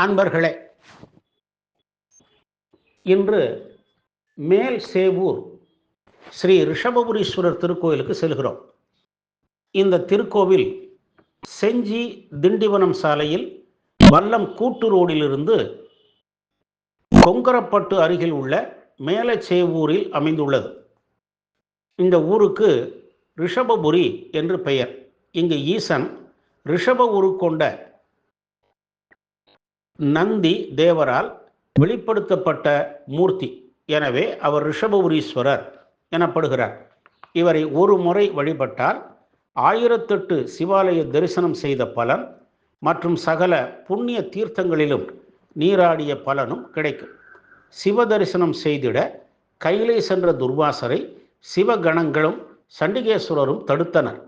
அன்பர்களே இன்று மேல் சேவூர் ஸ்ரீ ரிஷபபுரீஸ்வரர் திருக்கோயிலுக்கு செல்கிறோம். இந்த திருக்கோவில் செஞ்சி திண்டிவனம் சாலையில் வல்லம் கூட்டு ரோடிலிருந்து கொங்கரப்பட்டு அருகில் உள்ள மேலச்சேவூரில் அமைந்துள்ளது. இந்த ஊருக்கு ரிஷபபுரி என்று பெயர். இங்கு ஈசன் ரிஷப உரு கொண்ட நந்தி தேவரால் வெளிப்படுத்தப்பட்ட மூர்த்தி. எனவே அவர் ரிஷபபுரீஸ்வரர் எனப்படுகிறார். இவரை ஒரு முறை வழிபட்டால் ஆயிரத்தெட்டு சிவாலய தரிசனம் செய்த பலன் மற்றும் சகல புண்ணிய தீர்த்தங்களிலும் நீராடிய பலனும் கிடைக்கும். சிவ தரிசனம் செய்திட கையிலே சென்ற துர்வாசரை சிவகணங்களும் சண்டிகேஸ்வரரும் தடுத்தனர்.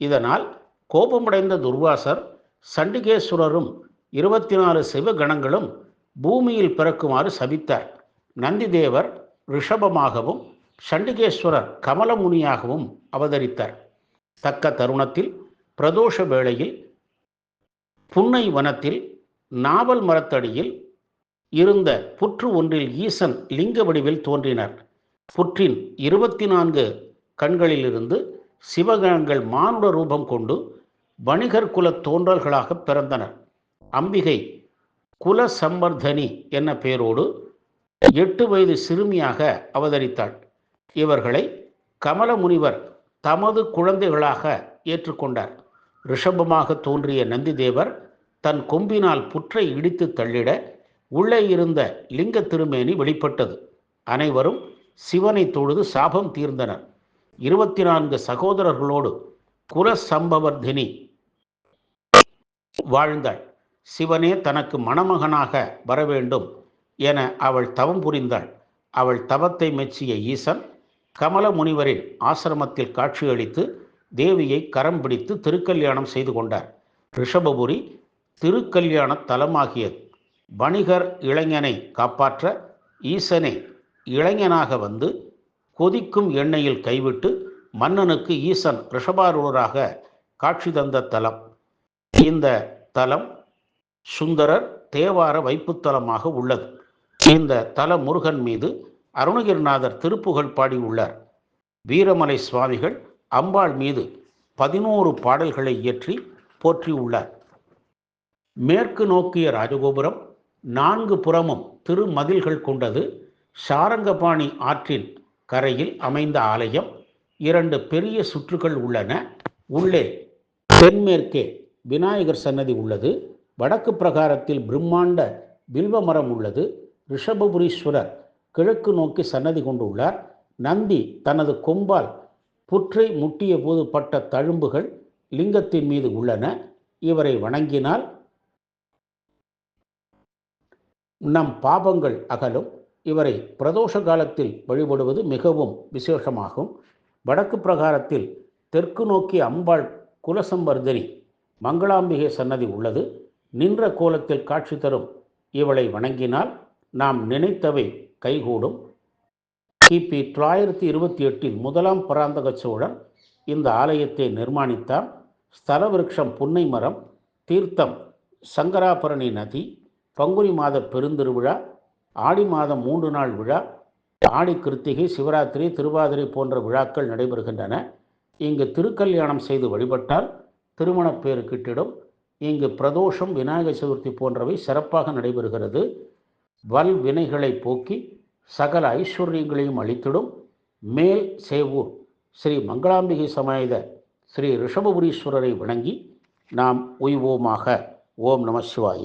இதனால் கோபமடைந்த துர்வாசர் சண்டிகேஸ்வரரும் இருபத்தி நாலு சிவகணங்களும் பூமியில் பிறக்குமாறு சபித்தார். நந்திதேவர் ரிஷபமாகவும் சண்டிகேஸ்வரர் கமலமுனியாகவும் அவதரித்தார். தக்க தருணத்தில் பிரதோஷ வேளையில் புன்னை வனத்தில் நாவல் மரத்தடியில் இருந்த புற்று ஒன்றில் ஈசன் லிங்க வடிவில் தோன்றினார். புற்றின் இருபத்தி நான்கு கண்களிலிருந்து சிவகணங்கள் மானுட ரூபம் கொண்டு வணிகர் குல தோன்றல்களாக பிறந்தனர். அம்பிகை குல சம்பர்தனி என்ன பெயரோடு எட்டு வயது சிறுமியாக அவதரித்தாள். இவர்களை கமல முனிவர் தமது குழந்தைகளாக ஏற்றுக்கொண்டார். ரிஷபமாக தோன்றிய நந்திதேவர் தன் கொம்பினால் புற்றை இடித்து தள்ளிட உள்ளே இருந்த லிங்க திருமேனி வெளிப்பட்டது. அனைவரும் சிவனை தொழுது சாபம் தீர்ந்தனர். இருபத்தி நான்கு சகோதரர்களோடு குல சம்பவர்தினி வாழ்ந்தாள். சிவனே தனக்கு மணமகனாக வர வேண்டும் என அவள் தவம் புரிந்தாள். அவள் தவத்தை மெச்சிய ஈசன் கமல முனிவரின் ஆசிரமத்தில் காட்சியளித்து தேவியை கரம் பிடித்து திருக்கல்யாணம் செய்து கொண்டார். ரிஷபபுரி திருக்கல்யாண தலமாகியது வணிகர் இளைஞனை காப்பாற்ற ஈசனே இளைஞனாக வந்து கொதிக்கும் எண்ணெயில் கைவிட்டு மன்னனுக்கு ஈசன் ரிஷபாரூராக காட்சி தந்த தலம். இந்த தலம் சுந்தரர் தேவார வைப்புத்தலமாக உள்ளது. இந்த தல முருகன் மீது அருணகிரிநாதர் திருப்புகழ் பாடியுள்ளார். வீரமலை சுவாமிகள் அம்பாள் மீது பதினோரு பாடல்களை இயற்றி போற்றியுள்ளார். மேற்கு நோக்கிய ராஜகோபுரம் நான்கு புறமும் திருமதில்கள் கொண்டது சாரங்கபாணி ஆற்றின் கரையில் அமைந்த ஆலயம் இரண்டு பெரிய சுற்றுகள் உள்ளன. உள்ளே தென்மேற்கே விநாயகர் சன்னதி உள்ளது. வடக்கு பிரகாரத்தில் பிரம்மாண்ட வில்வ மரம் உள்ளது. ரிஷபபுரீஸ்வரர் கிழக்கு நோக்கி சன்னதி கொண்டுள்ளார். நந்தி தனது கொம்பால் புற்றை முட்டிய போது பட்ட தழும்புகள் லிங்கத்தின் மீது உள்ளன. இவரை வணங்கினால் நம் பாபங்கள் அகலும். இவரை பிரதோஷ காலத்தில் வழிபடுவது மிகவும் விசேஷமாகும். வடக்கு பிரகாரத்தில் தெற்கு நோக்கி அம்பாள் குலசம்பர்தனி மங்களாம்பிகை சன்னதி உள்ளது. நின்ற கோலத்தில் காட்சி தரும் இவளை வணங்கினால் நாம் நினைத்தவை கைகூடும். கிபி தொள்ளாயிரத்தி இருபத்தி எட்டில் முதலாம் பராந்தக சோழன் இந்த ஆலயத்தை நிர்மாணித்தார். ஸ்தல விருட்சம் புன்னை மரம் தீர்த்தம் சங்கராபரணி நதி பங்குனி மாத பெருந்திருவிழா ஆடி மாதம் மூன்று நாள் விழா ஆடி கிருத்திகை சிவராத்திரி திருவாதிரை போன்ற விழாக்கள் நடைபெறுகின்றன. இங்கு திருக்கல்யாணம் செய்து வழிபட்டால் திருமணப்பேறு கிட்டிடும். இங்கு பிரதோஷம் விநாயகர் சதுர்த்தி போன்றவை சிறப்பாக நடைபெறுகிறது. வல் வினைகளை போக்கி சகல ஐஸ்வர்யங்களையும் அளித்திடும் மேல் சேவூர் ஸ்ரீ மங்களாம்பிகை சமேத ஸ்ரீ ரிஷபபுரீஸ்வரரை வணங்கி நாம் உய்வோமாக. ஓம் நம சிவாய.